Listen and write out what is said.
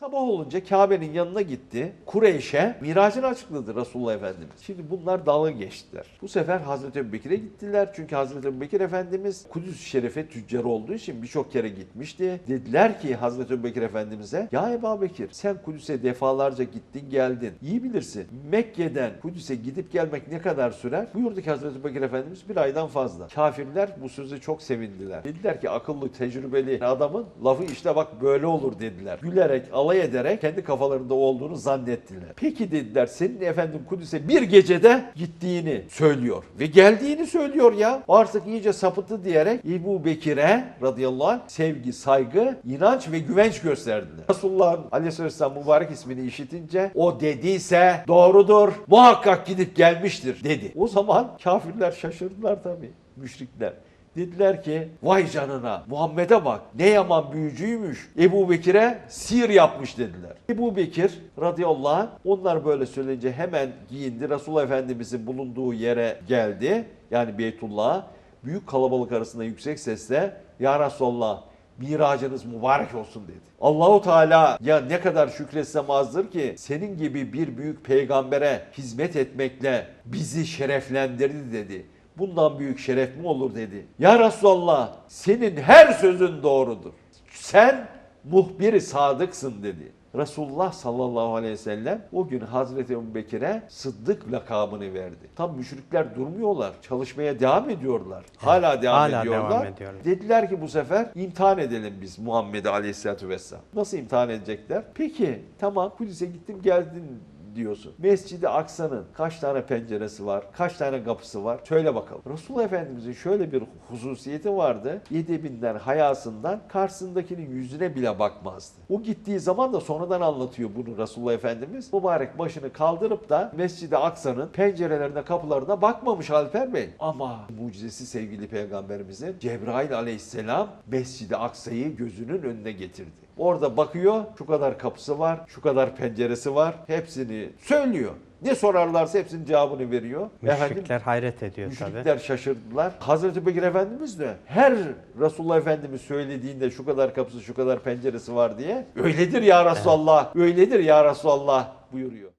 Sabah olunca Kabe'nin yanına gitti. Kureyş'e miracını açıkladı Resulullah Efendimiz. Şimdi bunlar dalga geçtiler. Bu sefer Hazreti Ebubekir'e gittiler. Çünkü Hazreti Ebubekir Efendimiz Kudüs Şerif'e tüccar olduğu için birçok kere gitmişti. Dediler ki Hazreti Ebubekir Efendimiz'e ya Ebu Bekir sen Kudüs'e defalarca gittin geldin. İyi bilirsin. Mekke'den Kudüs'e gidip gelmek ne kadar sürer? Buyurdu ki Hazreti Ebubekir Efendimiz bir aydan fazla. Kafirler bu sözü çok sevindiler. Dediler ki akıllı, tecrübeli adamın lafı işte bak böyle olur dediler. Gülerek, alay ederek kendi kafalarında olduğunu zannettiler. Peki dediler senin efendim Kudüs'e bir gecede gittiğini söylüyor ve geldiğini söylüyor ya. Artık iyice sapıttı diyerek Ebu Bekir'e radıyallahu anh sevgi, saygı, inanç ve güvenç gösterdiler. Resulullah'ın aleyhisselam mübarek ismini işitince o dediyse doğrudur muhakkak gidip gelmiştir dedi. O zaman kafirler şaşırdılar tabii müşrikler. Dediler ki vay canına Muhammed'e bak ne yaman büyücüymüş. Ebu Bekir'e sihir yapmış dediler. Ebu Bekir radıyallahu anh onlar böyle söyleyince hemen giyindi. Resulullah Efendimizin bulunduğu yere geldi. Yani Beytullah'a. Büyük kalabalık arasında yüksek sesle Ya Resulallah miracınız mübarek olsun dedi. Allahu Teala ya ne kadar şükretsem azdır ki senin gibi bir büyük peygambere hizmet etmekle bizi şereflendirdi dedi. Bundan büyük şeref mi olur dedi. Ya Resulallah senin her sözün doğrudur. Sen muhbiri sadıksın dedi. Resulullah sallallahu aleyhi ve sellem o gün Hazreti Ebu Bekir'e Sıddık lakabını verdi. Tam müşrikler durmuyorlar. Çalışmaya devam ediyorlar. Hala devam hala ediyorlar. devam ediyorlar. Dediler ki bu sefer imtihan edelim biz Muhammed'i aleyhissalatü vesselam. Nasıl imtihan edecekler? Peki tamam Kudüs'e gittim geldin diyorsun. Mescid-i Aksa'nın kaç tane penceresi var, kaç tane kapısı var? Söyle bakalım. Resulullah Efendimizin şöyle bir hususiyeti vardı. Edebinden, hayasından karşısındakinin yüzüne bile bakmazdı. O gittiği zaman da sonradan anlatıyor bunu Resulullah Efendimiz. Mübarek başını kaldırıp da Mescid-i Aksa'nın pencerelerine, kapılarına bakmamış Alper Bey. Ama mucizesi sevgili peygamberimizin Cebrail aleyhisselam Mescid-i Aksa'yı gözünün önüne getirdi. Orada bakıyor, şu kadar kapısı var, şu kadar penceresi var. Hepsini söylüyor. Ne sorarlarsa hepsinin cevabını veriyor. Efendim, Müşrikler hayret ediyor tabii. Müşrikler şaşırdılar. Hazreti Bekir Efendimiz de her Resulullah Efendimiz söylediğinde şu kadar kapısı şu kadar penceresi var diye öyledir ya Resulallah, öyledir ya Resulallah buyuruyor.